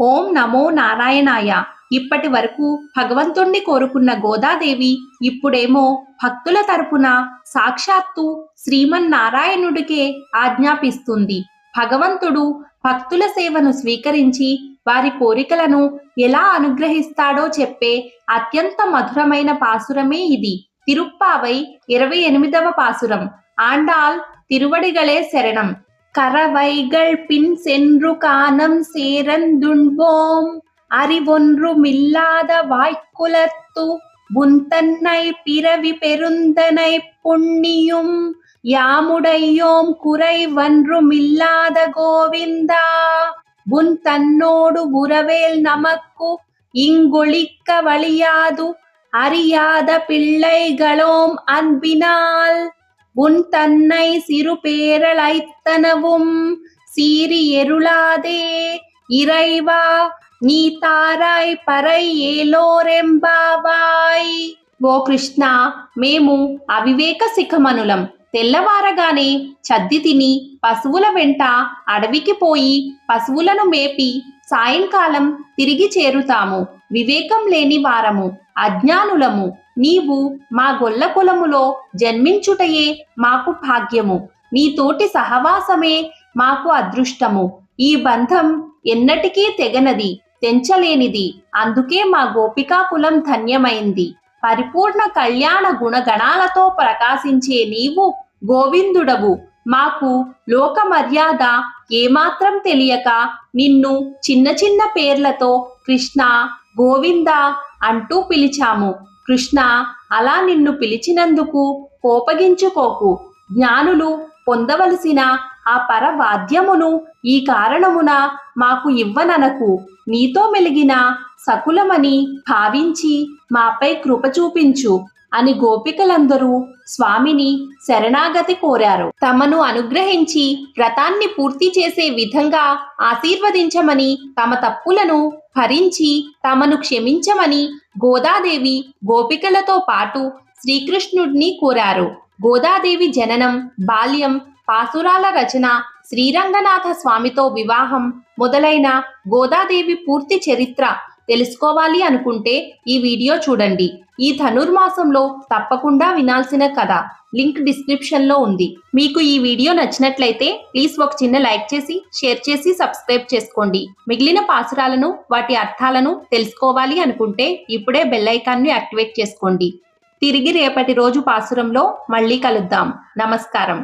ఓం నమో నారాయణాయ. ఇప్పటి వరకు భగవంతుణ్ణి కోరుకున్న గోదాదేవి ఇప్పుడేమో భక్తుల తరపున సాక్షాత్తు శ్రీమన్నారాయణుడికే ఆజ్ఞాపిస్తుంది. భగవంతుడు భక్తుల సేవను స్వీకరించి వారి కోరికలను ఎలా అనుగ్రహిస్తాడో చెప్పే అత్యంత మధురమైన పాసురమే ఇది. తిరుప్పావై ఇరవై ఎనిమిదవ పాసురం. ఆండాల్ తిరువడిగలే శరణం. கரவைகள் பின் சென்று காணம் சேரந்துண்போம் அறிவொன்றுமில்லாத வாய்க்குலத்து புந்தன்னை பிறவி பெருந்தனை புண்ணியும். யாமுடையோம் குறைவன்றுமில்லாத கோவிந்தா. புன் தன்னோடு உறவேல் நமக்கு இங்கொழிக்க வழியாது. அறியாத பிள்ளைகளோம் அன்பினால். உன் தன்னை சிறு பேரழைத்தனவும் சீறி எருளாதே இறைவா నీ తారాయ్ పరై ఏలోరెంబావాయ్ ఓ కృష్ణ మేము అవివేక శిఖమనులం తెల్లవారగానే చద్ది తిని పశువుల వెంట అడవికి పోయి పశువులను మేపి సాయంకాలం తిరిగి చేరుతాము వివేకం లేని వారము అజ్ఞానులము నీవు మా గొల్ల కులములో జన్మించుటయే మాకు భాగ్యము. నీ తోటి సహవాసమే మాకు అదృష్టము. ఈ బంధం ఎన్నటికీ తెగనది తెంచలేనిది. అందుకే మా గోపికా కులం ధన్యమైంది. పరిపూర్ణ కళ్యాణ గుణగణాలతో ప్రకాశించే నీవు గోవిందుడవు. మాకు లోక మర్యాద ఏమాత్రం తెలియక నిన్ను చిన్న చిన్న పేర్లతో కృష్ణ గోవింద అంటూ పిలిచాము. కృష్ణ అలా నిన్ను పిలిచినందుకు కోపగించుకోకు. జ్ఞానులు పొందవలసిన ఆ పరవాద్యమును ఈ కారణమున మాకు ఇవ్వననకు. నీతో మెలిగిన సకులమని భావించి మాపై కృప చూపించు. అని గోపికలందరూ స్వామిని శరణాగతి కోరారు. తమను అనుగ్రహించి వ్రతాన్ని పూర్తి చేసే విధంగా ఆశీర్వదించమని తమ తప్పులను భరించి తమను క్షమించమని గోదాదేవి గోపికలతో పాటు శ్రీకృష్ణుడిని కోరారు. గోదాదేవి జననం బాల్యం పాసురాల రచన శ్రీరంగనాథ స్వామితో వివాహం మొదలైన గోదాదేవి పూర్తి చరిత్ర తెలుసుకోవాలి అనుకుంటే ఈ వీడియో చూడండి. ఈ ధనుర్మాసంలో తప్పకుండా వినాల్సిన కథ లింక్ డిస్క్రిప్షన్లో ఉంది. మీకు ఈ వీడియో నచ్చినట్లయితే ప్లీజ్ ఒక చిన్న లైక్ చేసి షేర్ చేసి సబ్స్క్రైబ్ చేసుకోండి. మిగిలిన పాసురాలను వాటి అర్థాలను తెలుసుకోవాలి అనుకుంటే ఇప్పుడే బెల్ ఐకాన్ని యాక్టివేట్ చేసుకోండి. తిరిగి రేపటి రోజు పాసురంలో మళ్ళీ కలుద్దాం. నమస్కారం.